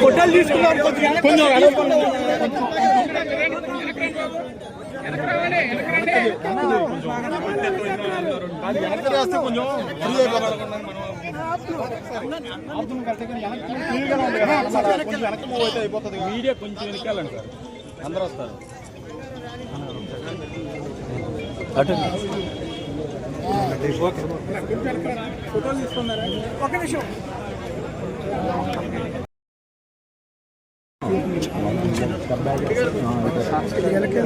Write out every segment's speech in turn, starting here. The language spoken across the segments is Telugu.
ఫోటోలు తీసుకున్నాం కొంచెం మీడియా కొంచెం వెనకాలండి సార్ అందరూ వస్తారు ఫోటోలు తీసుకున్నారా? ఒక నిమిషం.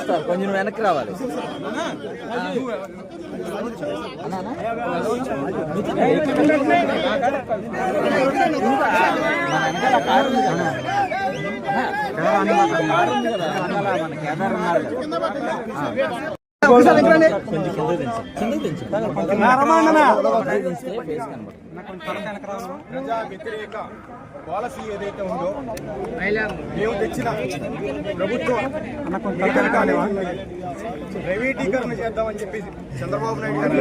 సార్ కొంచెం వెనక్కి రావాలి మన కేదార్ ప్రజా వ్యతిరేక పాలసీ ఏదైతే ఉందో మేము తెచ్చిన ప్రభుత్వం ప్రైవేటీకరణ చేద్దామని చంద్రబాబు నాయుడు గారు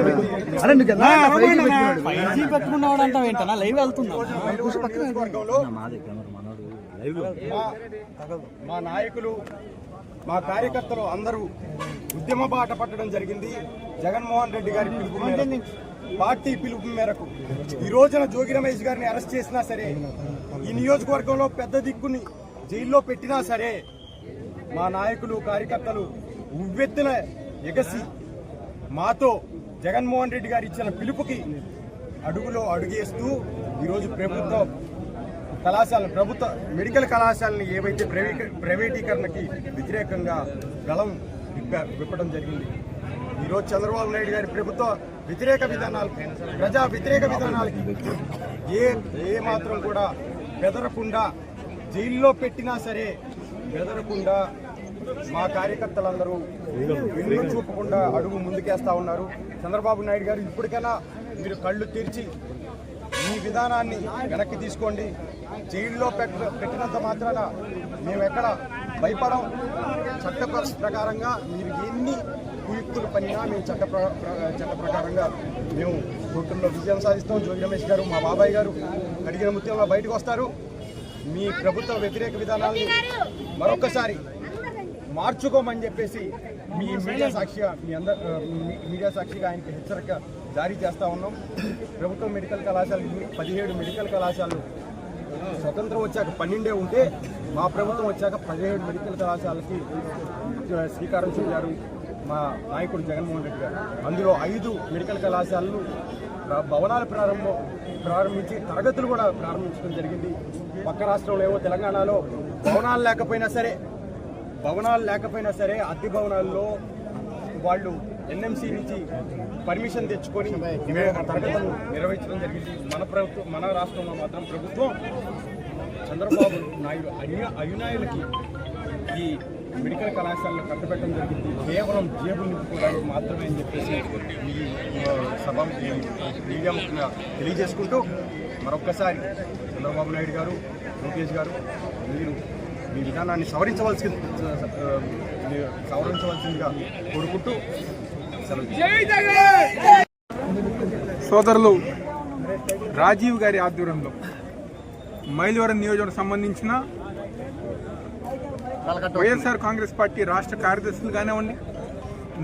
పెట్టుకున్నాడు? అంటాం ఏంటన్నా లైవ్ వెళ్తుందా మా నాయకులు మా కార్యకర్తలు అందరూ ఉద్యమ బాట పట్టడం జరిగింది. జగన్మోహన్ రెడ్డి గారి పిలుపు మేరకు పార్టీ పిలుపు మేరకు. ఈ రోజున జోగి రమేష్ గారిని అరెస్ట్ చేసినా సరే ఈ నియోజకవర్గంలో పెద్ద దిక్కుని జైల్లో పెట్టినా సరే మా నాయకులు కార్యకర్తలు ఉవ్వెత్తున ఎగసి మాతో జగన్మోహన్ రెడ్డి గారు ఇచ్చిన పిలుపుకి అడుగులో అడుగేస్తూ ఈరోజు ప్రభుత్వం కళాశాల ప్రభుత్వ మెడికల్ కళాశాలని ఏవైతే ప్రైవే ప్రైవేటీకరణకి వ్యతిరేకంగా గళం విప్పడం జరిగింది ఈరోజు చంద్రబాబు నాయుడు గారి ప్రభుత్వ వ్యతిరేక విధానాలు ప్రజా వ్యతిరేక విధానాలకి ఏ ఏ మాత్రం కూడా బెదరకుండా జైల్లో పెట్టినా సరే బెదరకుండా మా కార్యకర్తలందరూ వెన్ను చూపకుండా అడుగు ముందుకేస్తా ఉన్నారు. చంద్రబాబు నాయుడు గారు ఇప్పటికైనా మీరు కళ్ళు తెరిచి ఈ విధానాన్ని వెనక్కి తీసుకోండి. జైల్లో పెట్టినంత మాత్రాన మేము ఎక్కడ భయపడం చట్ట ప్రకారంగా మీరు ఎన్ని కుయుక్తులు పనినా మేము చట్ట ప్ర- చట్ట ప్రకారంగా మేము కోర్టుల్లో విజయం సాధిస్తాం. జోగి రమేష్ గారు మా బాబాయ్ గారు అడిగిన ముత్యంలో బయటకు వస్తారు. మీ ప్రభుత్వ వ్యతిరేక విధానాన్ని మరొకసారి మార్చుకోమని చెప్పేసి మీ మీడియా సాక్షిగా మీ అందరు మీడియా సాక్షిగా ఆయనకి హెచ్చరిక జారీ చేస్తా ఉన్నాం. ప్రభుత్వ మెడికల్ కళాశాల పదిహేడు మెడికల్ కళాశాలలు స్వతంత్రం వచ్చాక పన్నెండే ఉంటే మా ప్రభుత్వం వచ్చాక పదిహేడు మెడికల్ కళాశాలకి శ్రీకారం చుట్టారు మా నాయకుడు జగన్మోహన్ రెడ్డి గారు. అందులో ఐదు మెడికల్ కళాశాలలు భవనాలు భవనాల ప్రారంభం ప్రారంభించి తరగతులు కూడా ప్రారంభించడం జరిగింది. పక్క రాష్ట్రంలో ఏవో తెలంగాణలో భవనాలు లేకపోయినా సరే భవనాలు లేకపోయినా సరే అద్దె భవనాల్లో వాళ్ళు ఎన్ఎంసీ నుంచి పర్మిషన్ తెచ్చుకొని తరగతులు నిర్వహించడం జరిగింది. మన ప్రభుత్వం మన రాష్ట్రంలో మాత్రం ప్రభుత్వం చంద్రబాబు నాయుడు అన్య అయునాయులకి ఈ మెడికల్ కళాశాలను కట్టబెట్టడం జరిగింది. కేవలం జేబులు నింపుకోవడానికి మాత్రమే అని చెప్పేసి ఈ సభ మీడియా ముఖ్యంగా తెలియజేసుకుంటూ మరొక్కసారి చంద్రబాబు నాయుడు గారు లోకేష్ గారు మీరు మీ విధానాన్ని సవరించవలసి సవరించవలసిందిగా కోరుకుంటూ సోదరులు రాజీవ్ గారి ఆధ్వర్యంలో మైలవరం నియోజకవర్గం సంబంధించిన వైఎస్ఆర్ కాంగ్రెస్ పార్టీ రాష్ట్ర కార్యదర్శులు కానివ్వండి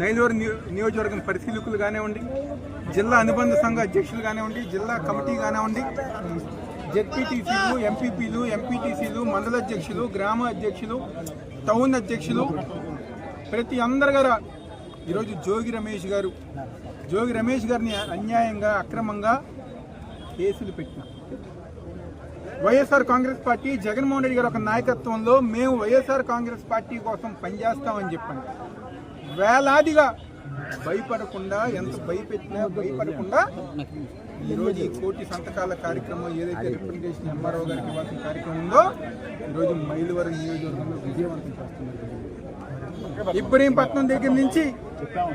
నైలవరం నియో- నియోజకవర్గం పరిశీలకులు కానివ్వండి జిల్లా అనుబంధ సంఘ అధ్యక్షులు కానివ్వండి జిల్లా కమిటీ కానివ్వండి జెడ్పీటీసీలు ఎంపీపీలు ఎంపీటీసీలు మండల అధ్యక్షులు గ్రామ అధ్యక్షులు టౌన్ అధ్యక్షులు ప్రతి అందరి గారు ఈరోజు జోగి రమేష్ గారు. జోగి రమేష్ గారిని అన్యాయంగా అక్రమంగా కేసులు పెట్టిన YSR Congress party Jaganmohan Reddy గారి ఒక నాయకత్వంలో మేము వైఎస్ఆర్ కాంగ్రెస్ పార్టీ కోసం పనిచేస్తామని చెప్పండి వేలాదిగా భయపడకుండా ఎంత భయపెట్టినా భయపడకుండా ఈరోజు ఈ కోటి సంతకాల కార్యక్రమం ఏదైతే రిప్రజెంటేషన్ ఎంఆర్ఓ గారికి ఇవ్వాల్సిన కార్యక్రమం ఉందో ఈరోజు మైలువరం నియోజకవర్గంలో విజయవంతం చేస్తున్నారు. ఇబ్రహీంపట్నం దగ్గర నుంచి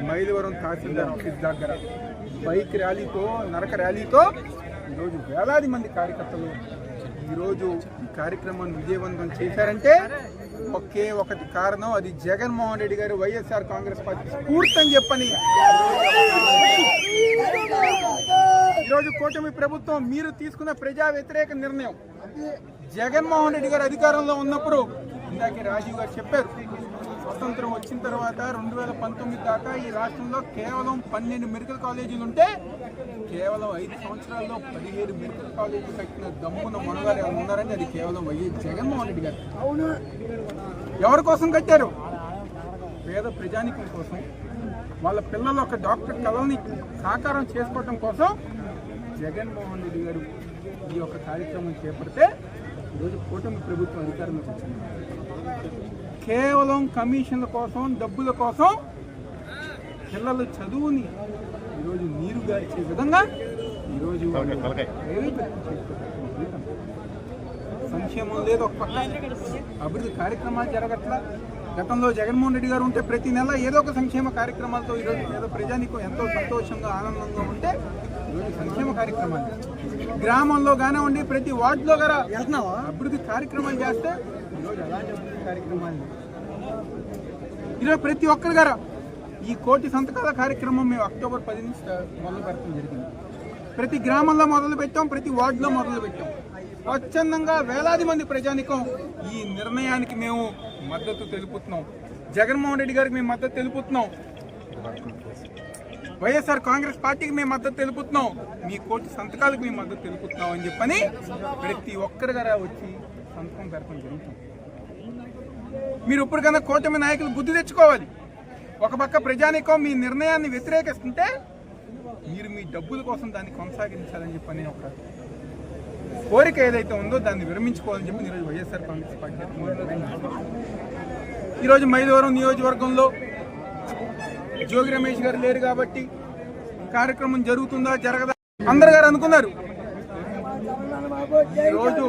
మైలువరం తహసీల్దార్ ఆఫీస్ దగ్గర బైక్ ర్యాలీతో నరక ర్యాలీతో ఈరోజు వేలాది మంది కార్యకర్తలు ఈరోజు ఈ కార్యక్రమాన్ని విజయవంతం చేశారంటే ఒకే ఒకటి కారణం అది జగన్మోహన్ రెడ్డి గారు వైఎస్ఆర్ కాంగ్రెస్ పార్టీ స్ఫూర్తి అని చెప్పని ఈరోజు కూటమి ప్రభుత్వం మీరు తీసుకున్న ప్రజా వ్యతిరేక నిర్ణయం. జగన్మోహన్ రెడ్డి గారు అధికారంలో ఉన్నప్పుడు ఇందాకే రాజీవ్ గారు చెప్పారు స్వతంత్రం వచ్చిన తర్వాత రెండు వేల పంతొమ్మిది దాకా ఈ రాష్ట్రంలో కేవలం పన్నెండు మెడికల్ కాలేజీలు ఉంటే కేవలం ఐదు సంవత్సరాల్లో పదిహేడు మెడికల్ కాలేజీలు కట్టిన దమ్మున మనగారు ఎవరు ఉన్నారని అది కేవలం వైఎస్ జగన్మోహన్ రెడ్డి గారు. ఎవరి కోసం కట్టారు? పేద ప్రజానికం కోసం వాళ్ళ పిల్లలు ఒక డాక్టర్ కళని సాకారం చేసుకోవడం కోసం జగన్మోహన్ రెడ్డి గారు ఈ యొక్క కార్యక్రమం చేపడితే ఈరోజు కూటమి ప్రభుత్వం అధికారంలోకి వచ్చింది. కేవలం కమిషన్ల కోసం డబ్బుల కోసం పిల్లల చదువుని ఈరోజు నీరు గార్చే విధంగా ఈరోజు. సంక్షేమం లేదు ఒక పక్క. అభివృద్ధి కార్యక్రమాలు జరగట్లా. గతంలో జగన్మోహన్ రెడ్డి గారు ఉంటే ప్రతి నెల ఏదో ఒక సంక్షేమ కార్యక్రమాలతో ఈరోజు ఏదో ప్రజానికి ఎంతో సంతోషంగా ఆనందంగా ఉంటే సంక్షేమ కార్యక్రమాలు. గ్రామంలో కానివ్వండి ప్రతి వార్డులో గారా అభివృద్ధి కార్యక్రమాలు చేస్తే ఈరోజు అలాంటి అభివృద్ధి కార్యక్రమాలు ఈరోజు ప్రతి ఒక్కరి గారా ఈ కోటి సంతకాల కార్యక్రమం మేము అక్టోబర్ పది నుంచి మొదలు పెడతాం జరిగింది. ప్రతి గ్రామంలో మొదలు పెట్టాం ప్రతి వార్డులో మొదలు పెట్టాం. స్వచ్ఛందంగా వేలాది మంది ప్రజానికం ఈ నిర్ణయానికి మేము మద్దతు తెలుపుతున్నాం. జగన్మోహన్ రెడ్డి గారికి మేము మద్దతు తెలుపుతున్నాం. వైఎస్ఆర్ కాంగ్రెస్ పార్టీకి మేము మద్దతు తెలుపుతున్నాం. మీ కోటి సంతకాలకు మేము మద్దతు తెలుపుతున్నాం అని చెప్పని ప్రతి ఒక్కరి గారా వచ్చి సంతకం పెడతాం జరుగుతుంది. మీరు ఇప్పటికన్నా కూటమి నాయకులు బుద్ధి తెచ్చుకోవాలి. ఒక పక్క ప్రజానికం మీ నిర్ణయాన్ని వ్యతిరేకిస్తుంటే మీరు మీ డబ్బుల కోసం దాన్ని కొనసాగించాలని చెప్పని ఒక కోరిక ఏదైతే ఉందో దాన్ని విరమించుకోవాలని చెప్పి ఈరోజు వైఎస్ఆర్ కాంగ్రెస్ పార్టీ ఈరోజు మైలవరం నియోజకవర్గంలో జోగి రమేష్ గారు లేరు కాబట్టి కార్యక్రమం జరుగుతుందా జరగదా? అందరు గారు అనుకున్నారు. ఈరోజు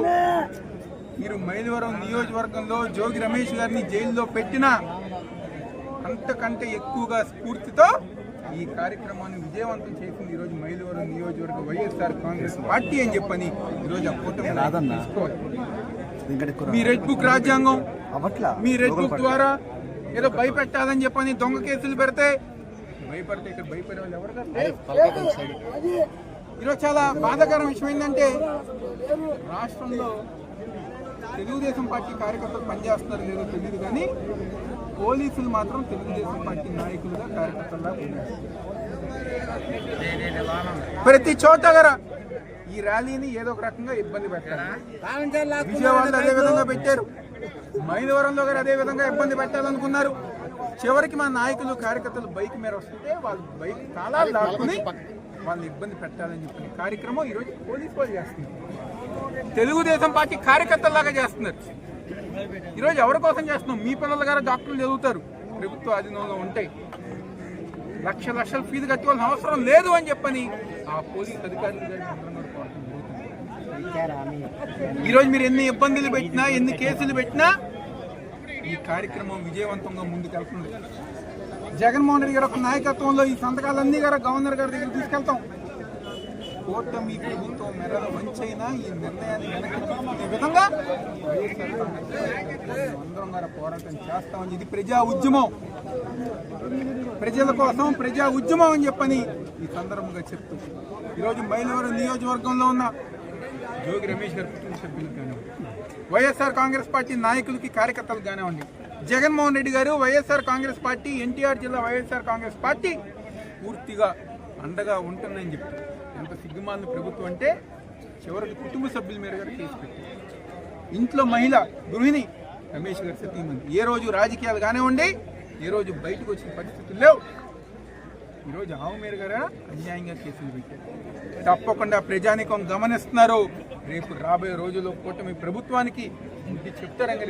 మీరు మైలవరం నియోజకవర్గంలో జోగి రమేష్ గారిని జైల్లో పెట్టినా అంతకంటే ఎక్కువగా స్ఫూర్తితో ఈ కార్యక్రమాన్ని విజయవంతం చేసింది ఈరోజు మైలవరం నియోజకవర్గ వైఎస్ఆర్ కాంగ్రెస్ పార్టీ అని చెప్పని ఈరోజు ఆ కూటమి తీసుకోవాలి. మీ రెడ్ బుక్ రాజ్యాంగం. మీ రెడ్ బుక్ ద్వారా ఏదో భయపెట్టాలని చెప్పని దొంగ కేసులు పెడితే భయపడితే ఇక్కడ భయపడే వాళ్ళు ఎవరు. ఈరోజు చాలా బాధాకరం విషయం ఏంటంటే రాష్ట్రంలో తెలుగుదేశం పార్టీ కార్యకర్తలు పనిచేస్తున్నారు లేదో తెలియదు కానీ పోలీసులు మాత్రం తెలుగుదేశం పార్టీ నాయకులుగా కార్యకర్తలుగా ప్రతి చోట గల ఈ ర్యాలీని ఏదో ఒక రకంగా ఇబ్బంది పెట్టారు విజయవాడలో అదే విధంగా పెట్టారు. మైదవరంలో గారు అదే విధంగా ఇబ్బంది పెట్టాలనుకున్నారు. చివరికి మా నాయకులు కార్యకర్తలు బైక్ మీద వస్తుంటే వాళ్ళు బైక్ తాళాలు దాటుకుని వాళ్ళని ఇబ్బంది పెట్టాలని చెప్పిన కార్యక్రమం ఈరోజు పోలీసు వాళ్ళు చేస్తున్నారు. తెలుగుదేశం పార్టీ కార్యకర్తలాగా చేస్తున్నారు. ఈరోజు ఎవరి కోసం చేస్తున్నాం? మీ పిల్లల గారు డాక్టర్లు చదువుతారు. ప్రభుత్వ అధీనంలో ఉంటాయి లక్ష లక్షల ఫీజు కట్టుకోవాల్సిన అవసరం లేదు అని చెప్పని ఆ పోలీస్ అధికారులు ఈరోజు మీరు ఎన్ని ఇబ్బందులు పెట్టినా ఎన్ని కేసులు పెట్టినా ఈ కార్యక్రమం విజయవంతంగా ముందుకెళ్తుంది. జగన్మోహన్ రెడ్డి గారి యొక్క నాయకత్వంలో ఈ సంతకాలన్నీ గారు గవర్నర్ గారి దగ్గర తీసుకెళ్తాం. కూటమి ప్రభుత్వం మెరల వంచైనా ఈ నిర్ణయాన్ని వెనక్కి తీసుకునే విధంగా అందరం గారు పోరాటం చేస్తామని ఇది ప్రజా ఉద్యమం ప్రజల కోసం ప్రజా ఉద్యమం అని చెప్పని ఈ సందర్భంగా చెప్తూ ఈరోజు మైలవరం నియోజకవర్గంలో ఉన్న జోగి రమేష్ గారి కుటుంబ సభ్యులకు కానివ్వండి. వైఎస్ఆర్ కాంగ్రెస్ పార్టీ నాయకులకి కార్యకర్తలకు కానివ్వండి. జగన్మోహన్ రెడ్డి గారు వైఎస్ఆర్ కాంగ్రెస్ పార్టీ ఎన్టీఆర్ జిల్లా వైఎస్ఆర్ కాంగ్రెస్ పార్టీ పూర్తిగా అండగా ఉంటుందని చెప్పి ఎంత సిగ్గుమాలిన ప్రభుత్వం అంటే చివరికి కుటుంబ సభ్యుల మీద గారు కేసు పెట్టారు. ఇంట్లో మహిళ గృహిణి రమేష్ గారి సతీమణి. ఏ రోజు రాజకీయాలు కానివ్వండి ఏ రోజు బయటకు వచ్చిన పరిస్థితులు లేవు. ఈరోజు ఆవు మీరు గారా అన్యాయంగా కేసులు పెట్టారు. తప్పకుండా ప్రజానికం గమనిస్తున్నారు. రేపు రాబోయే రోజుల్లో కూటమి ప్రభుత్వానికి బుద్ధి చెప్తారని